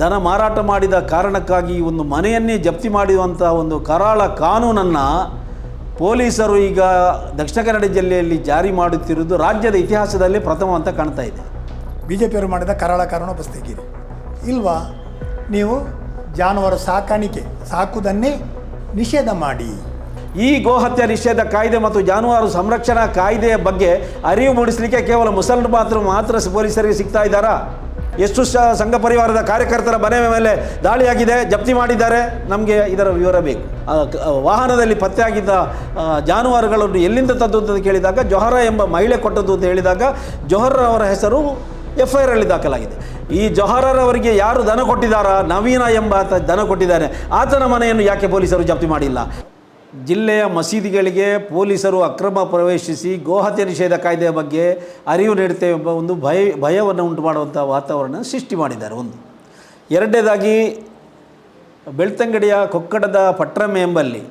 ದನ ಮಾರಾಟ ಮಾಡಿದ ಕಾರಣಕ್ಕಾಗಿ ಒಂದು ಮನೆಯನ್ನೇ ಜಪ್ತಿ ಮಾಡಿರುವಂಥ ಒಂದು ಕರಾಳ ಕಾನೂನನ್ನು ಪೊಲೀಸರು ಈಗ ದಕ್ಷಿಣ ಕನ್ನಡ ಜಿಲ್ಲೆಯಲ್ಲಿ ಜಾರಿ ಮಾಡುತ್ತಿರುವುದು ರಾಜ್ಯದ ಇತಿಹಾಸದಲ್ಲಿ ಪ್ರಥಮ ಅಂತ ಕಾಣ್ತಾ ಇದೆ. ಬಿ ಜೆ ಪಿಯವರು ಮಾಡಿದ ಕರಾಳ ಕಾನೂನು ಬಸ್ ತೆಗೀರಿ ಇಲ್ವಾ? ನೀವು ಜಾನುವಾರು ಸಾಕಾಣಿಕೆ ಸಾಕುವುದನ್ನೇ ನಿಷೇಧ ಮಾಡಿ. ಈ ಗೋಹತ್ಯೆ ನಿಷೇಧ ಕಾಯ್ದೆ ಮತ್ತು ಜಾನುವಾರು ಸಂರಕ್ಷಣಾ ಕಾಯ್ದೆಯ ಬಗ್ಗೆ ಅರಿವು ಮೂಡಿಸಲಿಕ್ಕೆ ಕೇವಲ ಮುಸಲ್ಮಾನ್ ಮಾತ್ರ ಮಾತ್ರ ಪೊಲೀಸರಿಗೆ ಸಿಗ್ತಾ ಇದ್ದಾರಾ? ಎಷ್ಟು ಸಂಘ ಪರಿವಾರದ ಕಾರ್ಯಕರ್ತರ ಮನೆ ಮೇಲೆ ದಾಳಿಯಾಗಿದೆ, ಜಪ್ತಿ ಮಾಡಿದ್ದಾರೆ, ನಮಗೆ ಇದರ ವಿವರ ಬೇಕು. ವಾಹನದಲ್ಲಿ ಪತ್ತೆಯಾಗಿದ್ದ ಜಾನುವಾರುಗಳನ್ನು ಎಲ್ಲಿಂದ ತಂದು ಅಂತ ಕೇಳಿದಾಗ, ಜೊಹರ ಎಂಬ ಮಹಿಳೆ ಕೊಟ್ಟದ್ದು ಅಂತ ಹೇಳಿದಾಗ ಜೊಹರ ಅವರ ಹೆಸರು ಎಫ್ ಐ ಆರಲ್ಲಿ ದಾಖಲಾಗಿದೆ. ಈ ಜೊಹರರವರಿಗೆ ಯಾರು ದನ ಕೊಟ್ಟಿದ್ದಾರಾ, ನವೀನ ಎಂಬ ಆತ ದನ ಕೊಟ್ಟಿದ್ದಾನೆ, ಆತನ ಮನೆಯನ್ನು ಯಾಕೆ ಪೊಲೀಸರು ಜಪ್ತಿ ಮಾಡಿಲ್ಲ? ಜಿಲ್ಲೆಯ ಮಸೀದಿಗಳಿಗೆ ಪೊಲೀಸರು ಅಕ್ರಮ ಪ್ರವೇಶಿಸಿ ಗೋಹತ್ಯೆ ನಿಷೇಧ ಕಾಯ್ದೆಯ ಬಗ್ಗೆ ಅರಿವು ನೀಡುತ್ತೇವೆ ಎಂಬ ಒಂದು ಭಯ, ಭಯವನ್ನು ಉಂಟು ಮಾಡುವಂಥ ವಾತಾವರಣ ಸೃಷ್ಟಿ ಮಾಡಿದ್ದಾರೆ ಒಂದು. ಎರಡನೇದಾಗಿ, ಬೆಳ್ತಂಗಡಿಯ ಕೊಕ್ಕಡದ ಪಟ್ರಮೆ ಎಂಬಲ್ಲಿ,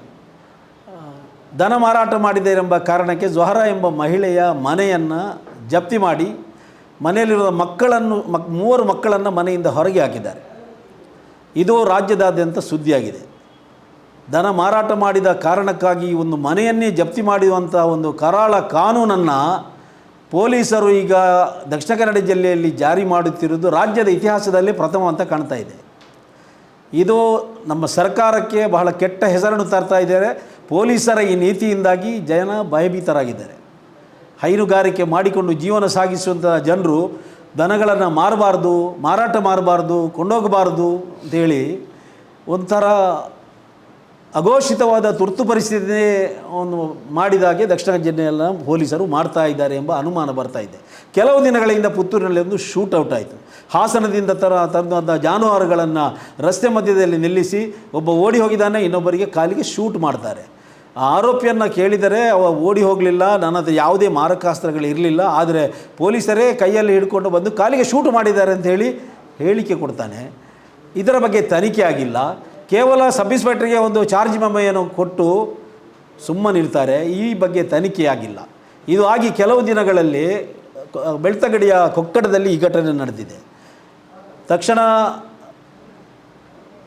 ದನ ಮಾರಾಟ ಮಾಡಿದ್ದಾರೆ ಎಂಬ ಕಾರಣಕ್ಕೆ ಜೊಹರ ಎಂಬ ಮಹಿಳೆಯ ಮನೆಯನ್ನು ಜಪ್ತಿ ಮಾಡಿ, ಮನೆಯಲ್ಲಿರುವ ಮಕ್ಕಳನ್ನು, ಮಕ್, ಮೂವರು ಮಕ್ಕಳನ್ನು ಮನೆಯಿಂದ ಹೊರಗೆ ಹಾಕಿದ್ದಾರೆ. ಇದು ರಾಜ್ಯದಾದ್ಯಂತ ಸುದ್ದಿಯಾಗಿದೆ. ದನ ಮಾರಾಟ ಮಾಡಿದ ಕಾರಣಕ್ಕಾಗಿ ಒಂದು ಮನೆಯನ್ನೇ ಜಪ್ತಿ ಮಾಡಿರುವಂಥ ಒಂದು ಕರಾಳ ಕಾನೂನನ್ನು ಪೊಲೀಸರು ಈಗ ದಕ್ಷಿಣ ಕನ್ನಡ ಜಿಲ್ಲೆಯಲ್ಲಿ ಜಾರಿ ಮಾಡುತ್ತಿರುವುದು ರಾಜ್ಯದ ಇತಿಹಾಸದಲ್ಲಿ ಪ್ರಥಮ ಅಂತ ಕಾಣ್ತಾ ಇದೆ. ಇದು ನಮ್ಮ ಸರ್ಕಾರಕ್ಕೆ ಬಹಳ ಕೆಟ್ಟ ಹೆಸರನ್ನು ತರ್ತಾ ಇದ್ದಾರೆ. ಪೊಲೀಸರ ಈ ನೀತಿಯಿಂದಾಗಿ ಜನ ಭಯಭೀತರಾಗಿದ್ದಾರೆ. ಹೈನುಗಾರಿಕೆ ಮಾಡಿಕೊಂಡು ಜೀವನ ಸಾಗಿಸುವಂಥ ಜನರು ದನಗಳನ್ನು ಮಾರಬಾರ್ದು, ಮಾರಾಟ ಮಾಡಬಾರ್ದು ಕೊಂಡೋಗಬಾರ್ದು ಅಂತೇಳಿ ಒಂಥರ ಅಘೋಷಿತವಾದ ತುರ್ತು ಪರಿಸ್ಥಿತಿ ಒಂದು ಮಾಡಿದಾಗೆ ದಕ್ಷಿಣ ಜಿಲ್ಲೆಯಲ್ಲ ಪೊಲೀಸರು ಮಾಡ್ತಾ ಇದ್ದಾರೆ ಎಂಬ ಅನುಮಾನ ಬರ್ತಾ ಇದೆ. ಕೆಲವು ದಿನಗಳಿಂದ ಪುತ್ತೂರಿನಲ್ಲಿ ಒಂದು ಶೂಟೌಟ್ ಆಯಿತು. ಹಾಸನದಿಂದ ತರ ತಂದಂಥ ಜಾನುವಾರುಗಳನ್ನು ರಸ್ತೆ ಮಧ್ಯದಲ್ಲಿ ನಿಲ್ಲಿಸಿ ಒಬ್ಬ ಓಡಿ ಹೋಗಿದ್ದಾನೆ, ಇನ್ನೊಬ್ಬರಿಗೆ ಕಾಲಿಗೆ ಶೂಟ್ ಮಾಡ್ತಾರೆ. ಆ ಆರೋಪಿಯನ್ನು ಕೇಳಿದರೆ, ಅವ ಓಡಿ ಹೋಗಲಿಲ್ಲ, ನನ್ನ ಹತ್ರ ಯಾವುದೇ ಮಾರಕಾಸ್ತ್ರಗಳು ಇರಲಿಲ್ಲ, ಆದರೆ ಪೊಲೀಸರೇ ಕೈಯಲ್ಲಿ ಹಿಡ್ಕೊಂಡು ಬಂದು ಕಾಲಿಗೆ ಶೂಟ್ ಮಾಡಿದ್ದಾರೆ ಅಂತ ಹೇಳಿ ಹೇಳಿಕೆ ಕೊಡ್ತಾನೆ. ಇದರ ಬಗ್ಗೆ ತನಿಖೆ ಆಗಿಲ್ಲ. ಕೇವಲ ಸಬ್ ಇನ್ಸ್ಪೆಕ್ಟರ್ಗೆ ಒಂದು ಚಾರ್ಜ್ ಮೆಮೊಯನ್ನು ಕೊಟ್ಟು ಸುಮ್ಮನಿರ್ತಾರೆ ಈ ಬಗ್ಗೆ ತನಿಖೆಯಾಗಿಲ್ಲ ಇದು ಆಗಿ ಕೆಲವು ದಿನಗಳಲ್ಲಿ ಬೆಳ್ತಗಡಿಯ ಬೆಳ್ತಂಗಡಿಯ ಕೊಕ್ಕಡದಲ್ಲಿ ಈ ಘಟನೆ ನಡೆದಿದೆ. ತಕ್ಷಣ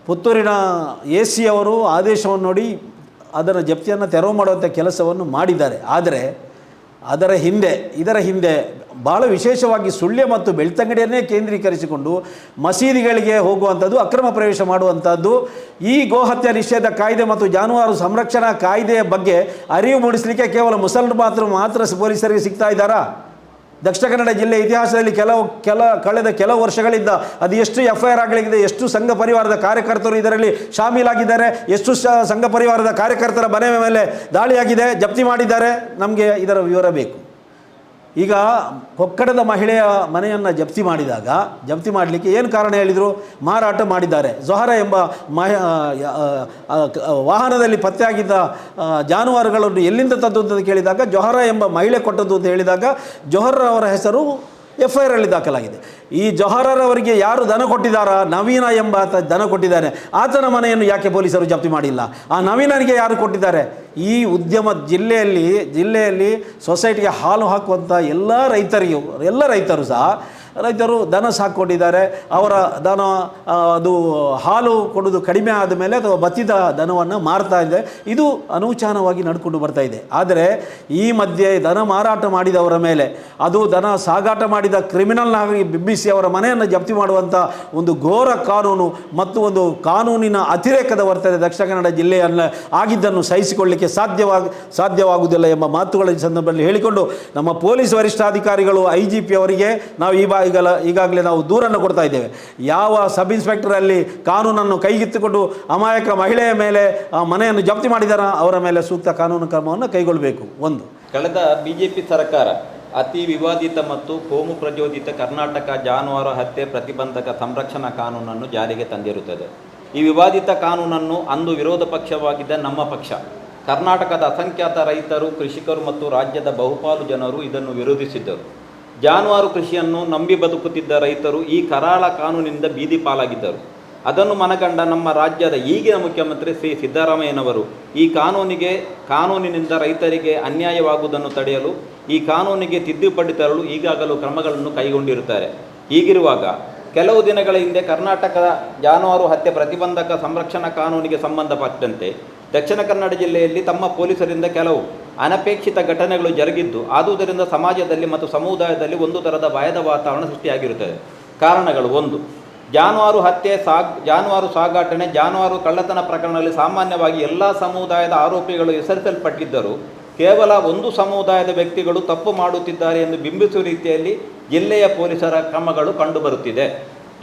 ಪುತ್ತೂರಿನ ಎ ಸಿ ಅವರು ಆದೇಶವನ್ನು ನೋಡಿ ಅದರ ಜಪ್ತಿಯನ್ನು ತೆರವು ಮಾಡುವಂಥ ಕೆಲಸವನ್ನು ಮಾಡಿದ್ದಾರೆ. ಆದರೆ ಅದರ ಹಿಂದೆ, ಇದರ ಹಿಂದೆ ಭಾಳ ವಿಶೇಷವಾಗಿ ಸುಳ್ಯ ಮತ್ತು ಬೆಳ್ತಂಗಡಿಯನ್ನೇ ಕೇಂದ್ರೀಕರಿಸಿಕೊಂಡು ಮಸೀದಿಗಳಿಗೆ ಹೋಗುವಂಥದ್ದು, ಅಕ್ರಮ ಪ್ರವೇಶ ಮಾಡುವಂಥದ್ದು, ಈ ಗೋಹತ್ಯೆ ನಿಷೇಧ ಕಾಯ್ದೆ ಮತ್ತು ಜಾನುವಾರು ಸಂರಕ್ಷಣಾ ಕಾಯ್ದೆಯ ಬಗ್ಗೆ ಅರಿವು ಮೂಡಿಸಲಿಕ್ಕೆ ಕೇವಲ ಮುಸಲ್ಮಾನರು ಮಾತ್ರ ಪೊಲೀಸರಿಗೆ ಸಿಗ್ತಾ ಇದ್ದಾರಾ? ದಕ್ಷಿಣ ಕನ್ನಡ ಜಿಲ್ಲೆ ಇತಿಹಾಸದಲ್ಲಿ ಕೆಲವು, ಕೆಲ, ಕಳೆದ ಕೆಲವು ವರ್ಷಗಳಿಂದ ಅದು ಎಷ್ಟು ಎಫ್ ಐ ಆರ್ ಆಗಲಿದೆ ಎಷ್ಟು ಸಂಘ ಪರಿವಾರದ ಕಾರ್ಯಕರ್ತರು ಇದರಲ್ಲಿ ಶಾಮೀಲಾಗಿದ್ದಾರೆ, ಎಷ್ಟು ಸಂಘ ಪರಿವಾರದ ಕಾರ್ಯಕರ್ತರ ಮನೆ ಮೇಲೆ ದಾಳಿಯಾಗಿದೆ, ಜಪ್ತಿ ಮಾಡಿದ್ದಾರೆ, ನಮಗೆ ಇದರ ವಿವರ ಬೇಕು. ಈಗ ಕೊಕ್ಕಡದ ಮಹಿಳೆಯ ಮನೆಯನ್ನು ಜಪ್ತಿ ಮಾಡಿದಾಗ, ಜಪ್ತಿ ಮಾಡಲಿಕ್ಕೆ ಏನು ಕಾರಣ ಹೇಳಿದರು? ಮಾರಾಟ ಮಾಡಿದ್ದಾರೆ. ಜೊಹರ ಎಂಬ ಮಹ ವಾಹನದಲ್ಲಿ ಪತ್ತೆಯಾಗಿದ್ದ ಜಾನುವಾರುಗಳನ್ನು ಎಲ್ಲಿಂದ ತಂದು ಅಂತ ಕೇಳಿದಾಗ, ಜೊಹರ ಎಂಬ ಮಹಿಳೆ ಕೊಟ್ಟದ್ದು ಅಂತ ಹೇಳಿದಾಗ ಜೊಹರ್ ಅವರ ಹೆಸರು ಎಫ್ ಐ ಆರಲ್ಲಿ ದಾಖಲಾಗಿದೆ. ಈ ಜೊಹರರವರಿಗೆ ಯಾರು ದನ ಕೊಟ್ಟಿದ್ದಾರಾ? ನವೀನ ಎಂಬ ಆತ ದನ ಕೊಟ್ಟಿದ್ದಾನೆ. ಆತನ ಮನೆಯನ್ನು ಯಾಕೆ ಪೊಲೀಸರು ಜಪ್ತಿ ಮಾಡಿಲ್ಲ? ಆ ನವೀನನಿಗೆ ಯಾರು ಕೊಟ್ಟಿದ್ದಾರೆ? ಈ ಉದ್ಯಮ ಜಿಲ್ಲೆಯಲ್ಲಿ ಜಿಲ್ಲೆಯಲ್ಲಿ ಸೊಸೈಟಿಗೆ ಹಾಲು ಹಾಕುವಂಥ ಎಲ್ಲ ರೈತರಿಗೂ, ಎಲ್ಲ ರೈತರು ಸಹ ರೈತರು ದನ ಸಾಕೊಂಡಿದ್ದಾರೆ ಅವರ ದನ ಅದು ಹಾಲು ಕೊಡೋದು ಕಡಿಮೆ ಆದ ಮೇಲೆ ಅಥವಾ ಬತ್ತಿದ ದನವನ್ನು ಮಾರ್ತಾ ಇದೆ. ಇದು ಅನೂಚಾನವಾಗಿ ನಡ್ಕೊಂಡು ಬರ್ತಾ ಇದೆ. ಆದರೆ ಈ ಮಧ್ಯೆ ದನ ಮಾರಾಟ ಮಾಡಿದವರ ಮೇಲೆ, ಅದು ದನ ಸಾಗಾಟ ಮಾಡಿದ ಕ್ರಿಮಿನಲ್ನಾಗಿ ಬಿಂಬಿಸಿ ಅವರ ಮನೆಯನ್ನು ಜಪ್ತಿ ಮಾಡುವಂಥ ಒಂದು ಘೋರ ಕಾನೂನು ಮತ್ತು ಒಂದು ಕಾನೂನಿನ ಅತಿರೇಕದ ವರ್ತನೆ ದಕ್ಷಿಣ ಕನ್ನಡ ಜಿಲ್ಲೆಯನ್ನು ಆಗಿದ್ದನ್ನು ಸಹಿಸಿಕೊಳ್ಳಲಿಕ್ಕೆ ಸಾಧ್ಯವಾಗ ಸಾಧ್ಯವಾಗುವುದಿಲ್ಲ ಎಂಬ ಮಾತುಗಳ ಸಂದರ್ಭದಲ್ಲಿ ಹೇಳಿಕೊಂಡು ನಮ್ಮ ಪೊಲೀಸ್ ವರಿಷ್ಠಾಧಿಕಾರಿಗಳು ಐ ಜಿ ಪಿ ಅವರಿಗೆ ನಾವು ಈ ಬಾ ಈಗಲ ಈಗಾಗಲೇ ನಾವು ದೂರನ್ನು ಕೊಡ್ತಾ ಇದ್ದೇವೆ. ಯಾವ ಸಬ್ ಇನ್ಸ್ಪೆಕ್ಟರ್ ಅಲ್ಲಿ ಕಾನೂನನ್ನು ಕೈಗೆತ್ತಿಕೊಂಡು ಅಮಾಯಕ ಮಹಿಳೆಯ ಮೇಲೆ, ಆ ಮನೆಯನ್ನು ಜಪ್ತಿ ಮಾಡಿದಾರ ಅವರ ಮೇಲೆ ಸೂಕ್ತ ಕಾನೂನು ಕ್ರಮವನ್ನು ಕೈಗೊಳ್ಳಬೇಕು. ಒಂದು. ಕಳೆದ ಬಿಜೆಪಿ ಸರ್ಕಾರ ಅತಿ ವಿವಾದಿತ ಮತ್ತು ಕೋಮು ಪ್ರಚೋದಿತ ಕರ್ನಾಟಕ ಜಾನುವಾರು ಹತ್ಯೆ ಪ್ರತಿಬಂಧಕ ಸಂರಕ್ಷಣಾ ಕಾನೂನನ್ನು ಜಾರಿಗೆ ತಂದಿರುತ್ತದೆ. ಈ ವಿವಾದಿತ ಕಾನೂನನ್ನು ಅಂದು ವಿರೋಧ ಪಕ್ಷವಾಗಿದ್ದ ನಮ್ಮ ಪಕ್ಷ, ಕರ್ನಾಟಕದ ಅಸಂಖ್ಯಾತ ರೈತರು, ಕೃಷಿಕರು ಮತ್ತು ರಾಜ್ಯದ ಬಹುಪಾಲು ಜನರು ಇದನ್ನು ವಿರೋಧಿಸಿದ್ದರು. ಜಾನುವಾರು ಕೃಷಿಯನ್ನು ನಂಬಿ ಬದುಕುತ್ತಿದ್ದ ರೈತರು ಈ ಕರಾಳ ಕಾನೂನಿನಿಂದ ಬೀದಿ ಪಾಲಾಗಿದ್ದರು. ಅದನ್ನು ಮನಗಂಡ ನಮ್ಮ ರಾಜ್ಯದ ಈಗಿನ ಮುಖ್ಯಮಂತ್ರಿ ಶ್ರೀ ಸಿದ್ದರಾಮಯ್ಯನವರು, ಈ ಕಾನೂನಿಗೆ, ಕಾನೂನಿನಿಂದ ರೈತರಿಗೆ ಅನ್ಯಾಯವಾಗುವುದನ್ನು ತಡೆಯಲು, ಈ ಕಾನೂನಿಗೆ ತಿದ್ದುಪಡಿ ತರಲು ಈಗಾಗಲೂ ಕ್ರಮಗಳನ್ನು ಕೈಗೊಂಡಿರುತ್ತಾರೆ. ಹೀಗಿರುವಾಗ, ಕೆಲವು ದಿನಗಳ ಹಿಂದೆ ಕರ್ನಾಟಕದ ಜಾನುವಾರು ಹತ್ಯೆ ಪ್ರತಿಬಂಧಕ ಸಂರಕ್ಷಣಾ ಕಾನೂನಿಗೆ ಸಂಬಂಧಪಟ್ಟಂತೆ ದಕ್ಷಿಣ ಕನ್ನಡ ಜಿಲ್ಲೆಯಲ್ಲಿ ತಮ್ಮ ಪೊಲೀಸರಿಂದ ಕೆಲವು ಅನಪೇಕ್ಷಿತ ಘಟನೆಗಳು ಜರುಗಿದ್ದು, ಆದುದರಿಂದ ಸಮಾಜದಲ್ಲಿ ಮತ್ತು ಸಮುದಾಯದಲ್ಲಿ ಒಂದು ಥರದ ಭಯದ ವಾತಾವರಣ ಸೃಷ್ಟಿಯಾಗಿರುತ್ತದೆ. ಕಾರಣಗಳು ಒಂದು, ಜಾನುವಾರು ಹತ್ಯೆ, ಸಾಗ್, ಜಾನುವಾರು ಸಾಗಾಟನೆ ಜಾನುವಾರು ಕಳ್ಳತನ ಪ್ರಕರಣದಲ್ಲಿ ಸಾಮಾನ್ಯವಾಗಿ ಎಲ್ಲ ಸಮುದಾಯದ ಆರೋಪಿಗಳು ಹೆಸರಿಸಲ್ಪಟ್ಟಿದ್ದರೂ, ಕೇವಲ ಒಂದು ಸಮುದಾಯದ ವ್ಯಕ್ತಿಗಳು ತಪ್ಪು ಮಾಡುತ್ತಿದ್ದಾರೆ ಎಂದು ಬಿಂಬಿಸುವ ರೀತಿಯಲ್ಲಿ ಜಿಲ್ಲೆಯ ಪೊಲೀಸರ ಕ್ರಮಗಳು ಕಂಡುಬರುತ್ತಿದೆ.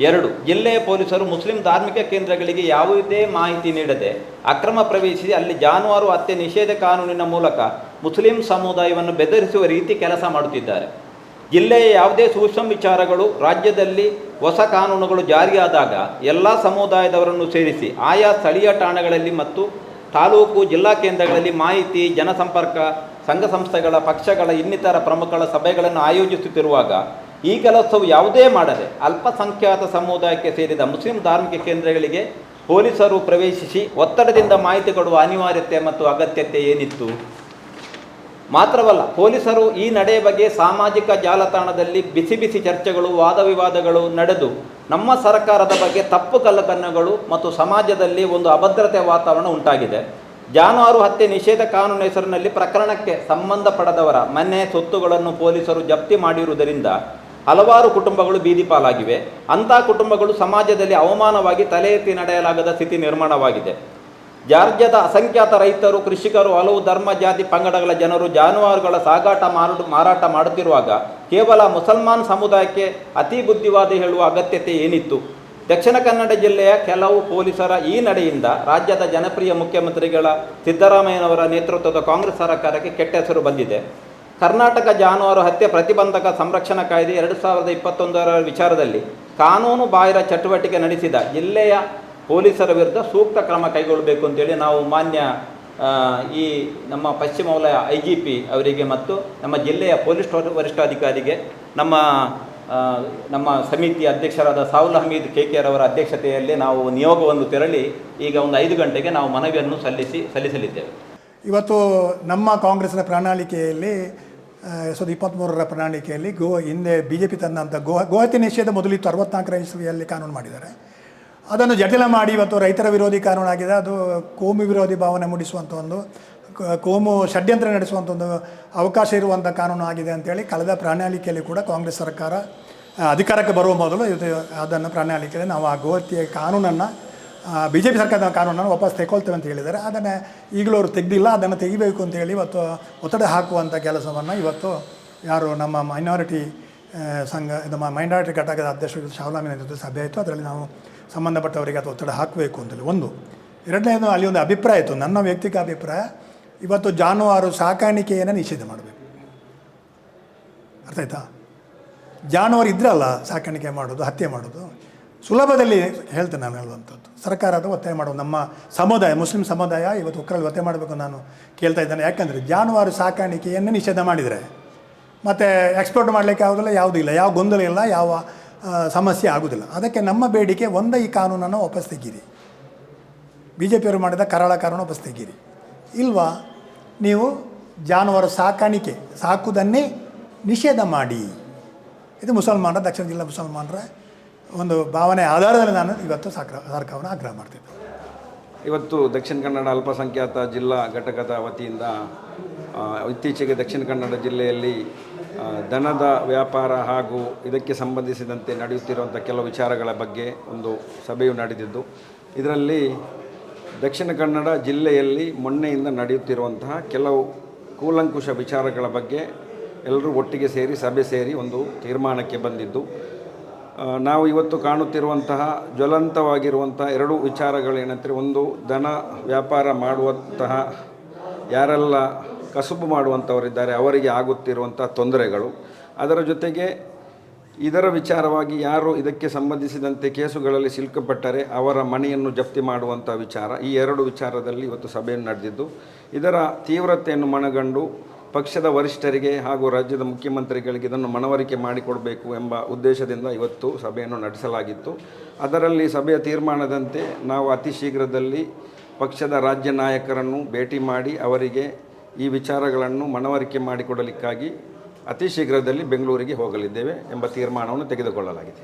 ಎರಡು ಜಿಲ್ಲೆಯ ಪೊಲೀಸರು ಮುಸ್ಲಿಂ ಧಾರ್ಮಿಕ ಕೇಂದ್ರಗಳಿಗೆ ಯಾವುದೇ ಮಾಹಿತಿ ನೀಡದೆ ಅಕ್ರಮ ಪ್ರವೇಶಿಸಿ ಅಲ್ಲಿ ಜಾನುವಾರು ಹತ್ಯೆ ನಿಷೇಧ ಕಾನೂನಿನ ಮೂಲಕ ಮುಸ್ಲಿಂ ಸಮುದಾಯವನ್ನು ಬೆದರಿಸುವ ರೀತಿ ಕೆಲಸ ಮಾಡುತ್ತಿದ್ದಾರೆ. ಜಿಲ್ಲೆಯ ಯಾವುದೇ ಸೂಕ್ಷ್ಮ ವಿಚಾರಗಳು, ರಾಜ್ಯದಲ್ಲಿ ಹೊಸ ಕಾನೂನುಗಳು ಜಾರಿಯಾದಾಗ ಎಲ್ಲ ಸಮುದಾಯದವರನ್ನು ಸೇರಿಸಿ ಆಯಾ ಸ್ಥಳೀಯ ಠಾಣೆಗಳಲ್ಲಿ ಮತ್ತು ತಾಲೂಕು ಜಿಲ್ಲಾ ಕೇಂದ್ರಗಳಲ್ಲಿ ಮಾಹಿತಿ, ಜನಸಂಪರ್ಕ, ಸಂಘ ಸಂಸ್ಥೆಗಳ ಪಕ್ಷಗಳ ಇನ್ನಿತರ ಪ್ರಮುಖಗಳ ಸಭೆಗಳನ್ನು ಆಯೋಜಿಸುತ್ತಿರುವಾಗ ಈ ಕೆಲಸವು ಯಾವುದೇ ಮಾಡದೆ ಅಲ್ಪಸಂಖ್ಯಾತ ಸಮುದಾಯಕ್ಕೆ ಸೇರಿದ ಮುಸ್ಲಿಂ ಧಾರ್ಮಿಕ ಕೇಂದ್ರಗಳಿಗೆ ಪೊಲೀಸರು ಪ್ರವೇಶಿಸಿ ಒತ್ತಡದಿಂದ ಮಾಹಿತಿ ಕೊಡುವ ಅನಿವಾರ್ಯತೆ ಮತ್ತು ಅಗತ್ಯತೆ ಏನಿತ್ತು? ಮಾತ್ರವಲ್ಲ, ಪೊಲೀಸರು ಈ ನಡೆ ಬಗ್ಗೆ ಸಾಮಾಜಿಕ ಜಾಲತಾಣದಲ್ಲಿ ಬಿಸಿ ಬಿಸಿ ಚರ್ಚೆಗಳು, ವಾದವಿವಾದಗಳು ನಡೆದು ನಮ್ಮ ಸರ್ಕಾರದ ಬಗ್ಗೆ ತಪ್ಪು ಕಲ್ಪನೆಗಳು ಮತ್ತು ಸಮಾಜದಲ್ಲಿ ಒಂದು ಅಭದ್ರತೆ ವಾತಾವರಣ ಉಂಟಾಗಿದೆ. ಜಾನುವಾರು ಹತ್ಯೆ ನಿಷೇಧ ಕಾನೂನು ಹೆಸರಿನಲ್ಲಿ ಪ್ರಕರಣಕ್ಕೆ ಸಂಬಂಧಪಡದವರ ಮನೆ ಸೊತ್ತುಗಳನ್ನು ಪೊಲೀಸರು ಜಪ್ತಿ ಮಾಡಿರುವುದರಿಂದ ಹಲವಾರು ಕುಟುಂಬಗಳು ಬೀದಿ ಪಾಲಾಗಿವೆ. ಅಂಥ ಕುಟುಂಬಗಳು ಸಮಾಜದಲ್ಲಿ ಅವಮಾನವಾಗಿ ತಲೆ ಎತ್ತಿ ನಡೆಯಲಾಗದ ಸ್ಥಿತಿ ನಿರ್ಮಾಣವಾಗಿದೆ. ಜಾರ್ಜ್ಯದ ಅಸಂಖ್ಯಾತ ರೈತರು, ಕೃಷಿಕರು, ಹಲವು ಧರ್ಮ, ಜಾತಿ, ಪಂಗಡಗಳ ಜನರು ಜಾನುವಾರುಗಳ ಸಾಗಾಟ ಮಾರಾಟ ಮಾರಾಟ ಮಾಡುತ್ತಿರುವಾಗ ಕೇವಲ ಮುಸಲ್ಮಾನ್ ಸಮುದಾಯಕ್ಕೆ ಅತಿ ಬುದ್ಧಿವಾದಿ ಹೇಳುವ ಅಗತ್ಯತೆ ಏನಿತ್ತು? ದಕ್ಷಿಣ ಕನ್ನಡ ಜಿಲ್ಲೆಯ ಕೆಲವು ಪೊಲೀಸರ ಈ ನಡೆಯಿಂದ ರಾಜ್ಯದ ಜನಪ್ರಿಯ ಮುಖ್ಯಮಂತ್ರಿಗಳ ಸಿದ್ದರಾಮಯ್ಯನವರ ನೇತೃತ್ವದ ಕಾಂಗ್ರೆಸ್ ಸರ್ಕಾರಕ್ಕೆ ಕೆಟ್ಟ ಹೆಸರು ಬಂದಿದೆ. ಕರ್ನಾಟಕ ಜಾನುವಾರು ಹತ್ಯೆ ಪ್ರತಿಬಂಧಕ ಸಂರಕ್ಷಣಾ ಕಾಯ್ದೆ ಎರಡು ಸಾವಿರದ ಇಪ್ಪತ್ತೊಂದರ ವಿಚಾರದಲ್ಲಿ ಕಾನೂನು ಬಾಹಿರ ಚಟುವಟಿಕೆ ನಡೆಸಿದ ಜಿಲ್ಲೆಯ ಪೊಲೀಸರ ವಿರುದ್ಧ ಸೂಕ್ತ ಕ್ರಮ ಕೈಗೊಳ್ಳಬೇಕು ಅಂತೇಳಿ ನಾವು ಮಾನ್ಯ ಈ ನಮ್ಮ ಪಶ್ಚಿಮ ವಲಯ ಐ ಜಿ ಪಿ ಅವರಿಗೆ ಮತ್ತು ನಮ್ಮ ಜಿಲ್ಲೆಯ ಪೊಲೀಸ್ ವರ- ವರಿಷ್ಠಾಧಿಕಾರಿಗೆ ನಮ್ಮ ನಮ್ಮ ಸಮಿತಿ ಅಧ್ಯಕ್ಷರಾದ ಸಾವುಲ್ ಹಮೀದ್ ಕೆ ಕೆ ಅವರ ಅಧ್ಯಕ್ಷತೆಯಲ್ಲಿ ನಾವು ನಿಯೋಗವನ್ನು ತೆರಳಿ ಈಗ ಒಂದು ಐದು ಗಂಟೆಗೆ ನಾವು ಮನವಿಯನ್ನು ಸಲ್ಲಿಸಿ, ಸಲ್ಲಿಸಲಿದ್ದೇವೆ. ಇವತ್ತು ನಮ್ಮ ಕಾಂಗ್ರೆಸ್ನ ಪ್ರಣಾಳಿಕೆಯಲ್ಲಿ ಸಾವಿರದ ಇಪ್ಪತ್ತ್ಮೂರರ ಪ್ರಣಾಳಿಕೆಯಲ್ಲಿ ಗೋ ಹಿಂದೆ ಬಿ ಜೆ ಪಿ ತಂದಂಥ ಗೋ ಗೋಹತ್ಯೆ ನಿಷೇಧ ಮೊದಲಿತ್ತು ಅರವತ್ನಾಲ್ಕರ ಇಸ್ವಿಯಲ್ಲಿ ಕಾನೂನು ಮಾಡಿದ್ದಾರೆ. ಅದನ್ನು ಜಟಿಲ ಮಾಡಿ ಇವತ್ತು ರೈತರ ವಿರೋಧಿ ಕಾನೂನು ಆಗಿದೆ. ಅದು ಕೋಮು ವಿರೋಧಿ ಭಾವನೆ ಮೂಡಿಸುವಂಥ ಒಂದು ಕೋಮು ಷಡ್ಯಂತ್ರ ನಡೆಸುವಂಥ ಒಂದು ಅವಕಾಶ ಇರುವಂಥ ಕಾನೂನು ಆಗಿದೆ ಅಂತೇಳಿ ಕಳೆದ ಪ್ರಣಾಳಿಕೆಯಲ್ಲಿ ಕೂಡ ಕಾಂಗ್ರೆಸ್ ಸರ್ಕಾರ ಅಧಿಕಾರಕ್ಕೆ ಬರುವ ಮೊದಲು ಇದು, ಅದನ್ನು ಪ್ರಣಾಳಿಕೆಯಲ್ಲಿ ನಾವು ಆ ಗೋಹತ್ಯೆ ಕಾನೂನನ್ನು ಬಿ ಜೆ ಪಿ ಸರ್ಕಾರದ ಕಾನೂನನ್ನು ವಾಪಸ್ ತೆಗೊಳ್ತೇವೆ ಅಂತ ಹೇಳಿದ್ದಾರೆ. ಅದನ್ನು ಈಗಲೂ ಅವರು ತೆಗೆದಿಲ್ಲ, ಅದನ್ನು ತೆಗಿಬೇಕು ಅಂತ ಹೇಳಿ ಇವತ್ತು ಒತ್ತಡ ಹಾಕುವಂಥ ಕೆಲಸವನ್ನು ಇವತ್ತು ಯಾರು ನಮ್ಮ ಮೈನಾರಿಟಿ ಸಂಘ, ನಮ್ಮ ಮೈನಾರಿಟಿ ಘಟಕದ ಅಧ್ಯಕ್ಷರು ಶಾವಲಾಮಿನ ಜೊತೆ ಸಭೆ ಆಯಿತು. ಅದರಲ್ಲಿ ನಾವು ಸಂಬಂಧಪಟ್ಟವರಿಗೆ ಅದು ಒತ್ತಡ ಹಾಕಬೇಕು ಅಂತೇಳಿ ಒಂದು, ಎರಡನೇದು ಅಲ್ಲಿ ಒಂದು ಅಭಿಪ್ರಾಯ ಇತ್ತು. ನನ್ನ ವೈಯಕ್ತಿಕ ಅಭಿಪ್ರಾಯ, ಇವತ್ತು ಜಾನುವಾರು ಸಾಕಾಣಿಕೆಯನ್ನು ನಿಷೇಧ ಮಾಡಬೇಕು. ಅರ್ಥ ಆಯ್ತಾ? ಜಾನುವಾರು ಇದ್ರಲ್ಲ ಸಾಕಾಣಿಕೆ ಮಾಡೋದು, ಹತ್ಯೆ ಮಾಡೋದು. ಸುಲಭದಲ್ಲಿ ಹೇಳ್ತೇನೆ ನಾನು ಹೇಳುವಂಥದ್ದು. ಸರ್ಕಾರ ಅದು ಒತ್ತಾಯ ಮಾಡುವ ನಮ್ಮ ಸಮುದಾಯ, ಮುಸ್ಲಿಂ ಸಮುದಾಯ ಇವತ್ತು ಒಕ್ಕರಲ್ಲಿ ಒತ್ತಾಯ ಮಾಡಬೇಕು ನಾನು ಕೇಳ್ತಾ ಇದ್ದೇನೆ. ಯಾಕಂದರೆ ಜಾನುವಾರು ಸಾಕಾಣಿಕೆಯನ್ನು ನಿಷೇಧ ಮಾಡಿದರೆ, ಮತ್ತು ಎಕ್ಸ್ಪೋರ್ಟ್ ಮಾಡಲಿಕ್ಕೆ ಯಾವುದಿಲ್ಲ ಯಾವುದೂ ಇಲ್ಲ. ಯಾವ ಗೊಂದಲ ಇಲ್ಲ, ಯಾವ ಸಮಸ್ಯೆ ಆಗೋದಿಲ್ಲ. ಅದಕ್ಕೆ ನಮ್ಮ ಬೇಡಿಕೆ ಒಂದೇ ಈ ಕಾನೂನನ್ನು ವಾಪಸ್ ತೆಗೀರಿ. ಬಿ ಜೆ ಪಿಯವರು ಮಾಡಿದ ಕರಾಳ ಕಾನೂನು ವಾಪಸ್ ತೆಗೀರಿ. ಇಲ್ವಾ? ನೀವು ಜಾನುವಾರು ಸಾಕಾಣಿಕೆ ಸಾಕುವುದನ್ನೇ ನಿಷೇಧ ಮಾಡಿ. ಇದು ಮುಸಲ್ಮಾನರ, ದಕ್ಷಿಣ ಜಿಲ್ಲಾ ಮುಸಲ್ಮಾನರ ಒಂದು ಭಾವನೆ ಆಧಾರದಲ್ಲಿ ನಾನು ಇವತ್ತು ಸಾಕ ಸರ್ಕಾರವನ್ನು ಆಗ್ರಹ ಮಾಡ್ತೇನೆ. ಇವತ್ತು ದಕ್ಷಿಣ ಕನ್ನಡ ಅಲ್ಪಸಂಖ್ಯಾತ ಜಿಲ್ಲಾ ಘಟಕದ ವತಿಯಿಂದ ಇತ್ತೀಚೆಗೆ ದಕ್ಷಿಣ ಕನ್ನಡ ಜಿಲ್ಲೆಯಲ್ಲಿ ದನದ ವ್ಯಾಪಾರ ಹಾಗೂ ಇದಕ್ಕೆ ಸಂಬಂಧಿಸಿದಂತೆ ನಡೆಯುತ್ತಿರುವಂಥ ಕೆಲವು ವಿಚಾರಗಳ ಬಗ್ಗೆ ಒಂದು ಸಭೆಯು ನಡೆದಿದ್ದು, ಇದರಲ್ಲಿ ದಕ್ಷಿಣ ಕನ್ನಡ ಜಿಲ್ಲೆಯಲ್ಲಿ ಮೊನ್ನೆಯಿಂದ ನಡೆಯುತ್ತಿರುವಂತಹ ಕೆಲವು ಕೂಲಂಕುಷ ವಿಚಾರಗಳ ಬಗ್ಗೆ ಎಲ್ಲರೂ ಒಟ್ಟಿಗೆ ಸೇರಿ, ಸಭೆ ಸೇರಿ ಒಂದು ತೀರ್ಮಾನಕ್ಕೆ ಬಂದಿದ್ದು ನಾವು ಇವತ್ತು ಕಾಣುತ್ತಿರುವಂತಹ ಜ್ವಲಂತವಾಗಿರುವಂಥ ಎರಡು ವಿಚಾರಗಳೇನಂದರೆ, ಒಂದು ದನ ವ್ಯಾಪಾರ ಮಾಡುವಂತಹ, ಯಾರೆಲ್ಲ ಕಸುಬು ಮಾಡುವಂಥವರಿದ್ದಾರೆ ಅವರಿಗೆ ಆಗುತ್ತಿರುವಂಥ ತೊಂದರೆಗಳು. ಅದರ ಜೊತೆಗೆ ಇದರ ವಿಚಾರವಾಗಿ ಯಾರು ಇದಕ್ಕೆ ಸಂಬಂಧಿಸಿದಂತೆ ಕೇಸುಗಳಲ್ಲಿ ಸಿಲುಕಪಟ್ಟರೆ ಅವರ ಮನೆಯನ್ನು ಜಪ್ತಿ ಮಾಡುವಂಥ ವಿಚಾರ, ಈ ಎರಡು ವಿಚಾರದಲ್ಲಿ ಇವತ್ತು ಸಭೆಯನ್ನು ನಡೆದಿದ್ದು, ಇದರ ತೀವ್ರತೆಯನ್ನು ಮನಗಂಡು ಪಕ್ಷದ ವರಿಷ್ಠರಿಗೆ ಹಾಗೂ ರಾಜ್ಯದ ಮುಖ್ಯಮಂತ್ರಿಗಳಿಗೆ ಇದನ್ನು ಮನವರಿಕೆ ಮಾಡಿಕೊಡಬೇಕು ಎಂಬ ಉದ್ದೇಶದಿಂದ ಇವತ್ತು ಸಭೆಯನ್ನು ನಡೆಸಲಾಗಿತ್ತು. ಅದರಲ್ಲಿ ಸಭೆಯ ತೀರ್ಮಾನದಂತೆ ನಾವು ಅತಿ ಶೀಘ್ರದಲ್ಲಿ ಪಕ್ಷದ ರಾಜ್ಯ ನಾಯಕರನ್ನು ಭೇಟಿ ಮಾಡಿ ಅವರಿಗೆ ಈ ವಿಚಾರಗಳನ್ನು ಮನವರಿಕೆ ಮಾಡಿಕೊಡಲಿಕ್ಕಾಗಿ ಅತಿ ಶೀಘ್ರದಲ್ಲಿ ಬೆಂಗಳೂರಿಗೆ ಹೋಗಲಿದ್ದೇವೆ ಎಂಬ ತೀರ್ಮಾನವನ್ನು ತೆಗೆದುಕೊಳ್ಳಲಾಗಿದೆ.